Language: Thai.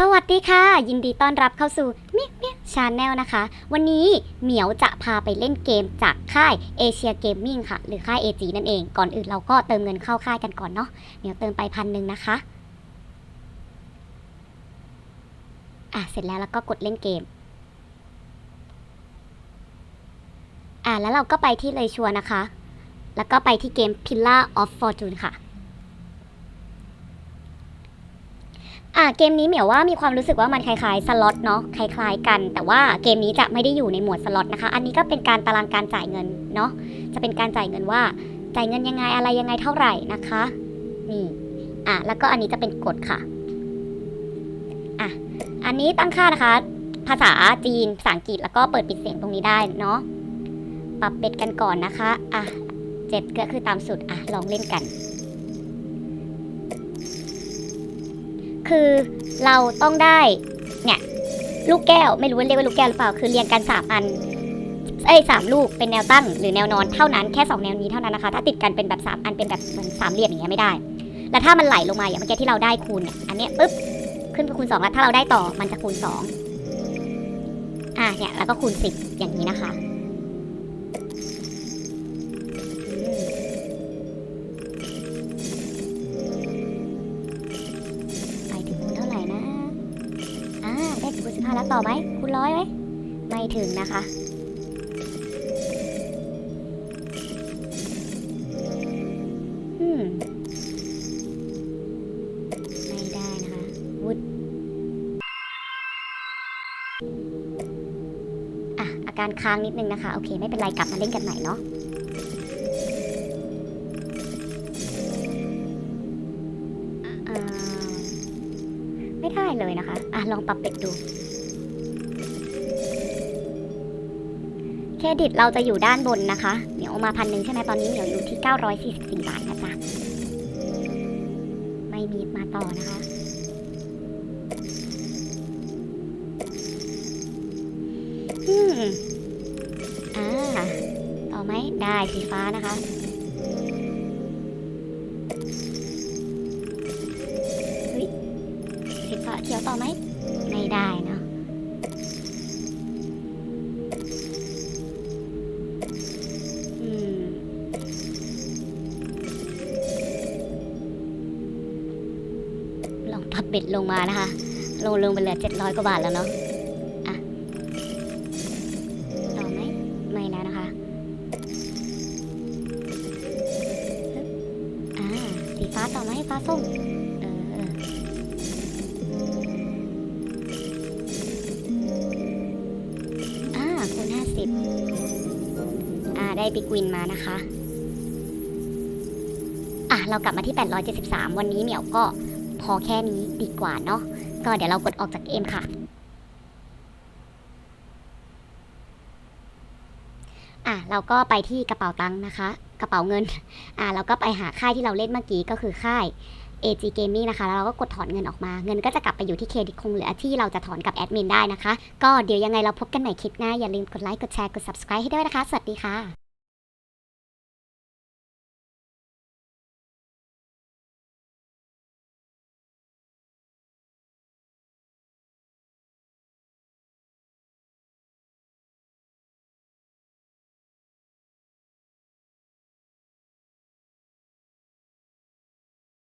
สวัสดีค่ะ ยินดีต้อนรับเข้าสู่เมียเมียชาแนลนะคะ วันนี้เหมียวจะพาไปเล่นเกมจากค่ายเอเชียเกมมิ่งค่ะ หรือค่าย AG นั่นเองก่อนอื่นเราก็เติมเงินเข้าค่ายกันก่อนเนาะเหมียวเติมไปพันหนึ่งนะคะอะเสร็จแล้วแล้วก็กดเล่นเกมอะแล้วเราก็ไปที่เลยชัวนะคะ แล้วก็ไปที่เกม Pillar of Fortune ค่ะ อะเกมนี้เหมียวว่ามีความรู้สึกว่ามันคล้ายๆสล็อตเนาะคล้ายๆกัน แต่ว่าเกมนี้จะไม่ได้อยู่ในหมวดสล็อตนะคะ อันนี้ก็เป็นการตารางการจ่ายเงินเนาะจะเป็นการจ่ายเงินว่าจ่ายเงินยังไงอะไรยังไงเท่าไหร่นะคะนี่อะแล้วก็อันนี้จะเป็นกฎค่ะอะอันนี้ตั้งค่านะคะ ภาษาจีนภาษาอังกฤษแล้วก็เปิดปิดเสียงตรงนี้ได้เนาะปรับเบ็ดกันก่อนนะคะอะเจ็ดก็คือตามสุดอะลองเล่นกัน คือเราต้องได้เนี่ยลูกแก้วไม่รู้ว่าเรียกว่าลูกแก้วหรือเปล่าคือเรียงกันสามอันเอ้ยสามลูกเป็นแนวตั้งหรือแนวนอนเท่านั้นแค่สองแนวนี้เท่านั้นนะคะ ถ้าติดกันเป็นแบบสามอันเป็นแบบเหมือนสามเหลี่ยมอย่างเงี้ยไม่ได้ แล้วถ้ามันไหลลงมาอย่างเมื่อกี้ที่เราได้คูณเนี่ยอันเนี้ยปุ๊บขึ้นไปคูณสองแล้วถ้าเราได้ต่อมันจะคูณสองอะเนี่ยแล้วก็คูณสิบอย่างนี้นะคะ แล้วต่อไหมคูณร้อยไหมไม่ถึงนะคะอืมไม่ได้นะคะวุดอะอาการค้างนิดนึงนะคะ โอเค ไม่เป็นไรกลับมาเล่นกันใหม่เนาะอ่าไม่ได้เลยนะคะ อะ ลองปรับเป็ดดู รดิตเราจะอยู่ด้านบนนะคะ เหมียวเอามาพันหนึ่งใช่ไหมตอนนี้เหมียวอยู่ที่ 944 บาทนะจ๊ะ ไม่มีมาต่อนะคะ อืม อ่า ต่อไหม ได้สีฟ้านะคะเฮ้ยสีฟ้าเขียวต่อไหม ไม่ได้นะ ลองปรับเบ็ดลงมานะคะ ลงลงไปเหลือเจ็ดร้อยกว่าบาทแล้วเนาะอะต่อไหมไม่แล้วนะคะอ่าสีฟ้าต่อไหมฟ้าส้มเอออ่าคูห้าสิบอ่าได้ปิกวินมานะคะ อะ เรากลับมาที่ 873 วันนี้เหมียวก็ พอแค่นี้ดีกว่าเนาะก็เดี๋ยวเรากดออกจากเกมค่ะอะเราก็ไปที่กระเป๋าตังค์นะคะ กระเป๋าเงินอะเราก็ไปหาค่ายที่เราเล่นเมื่อกี้ก็คือค่าย AG Gaming นะคะ แล้วเราก็กดถอนเงินออกมา เงินก็จะกลับไปอยู่ที่เครดิตคงเหลือที่เราจะถอนกับแอดมินได้นะคะ ก็เดี๋ยวยังไงเราพบกันใหม่คลิปหน้า อย่าลืมกดไลค์ กดแชร์ กด subscribe ให้ด้วยนะคะ สวัสดีค่ะ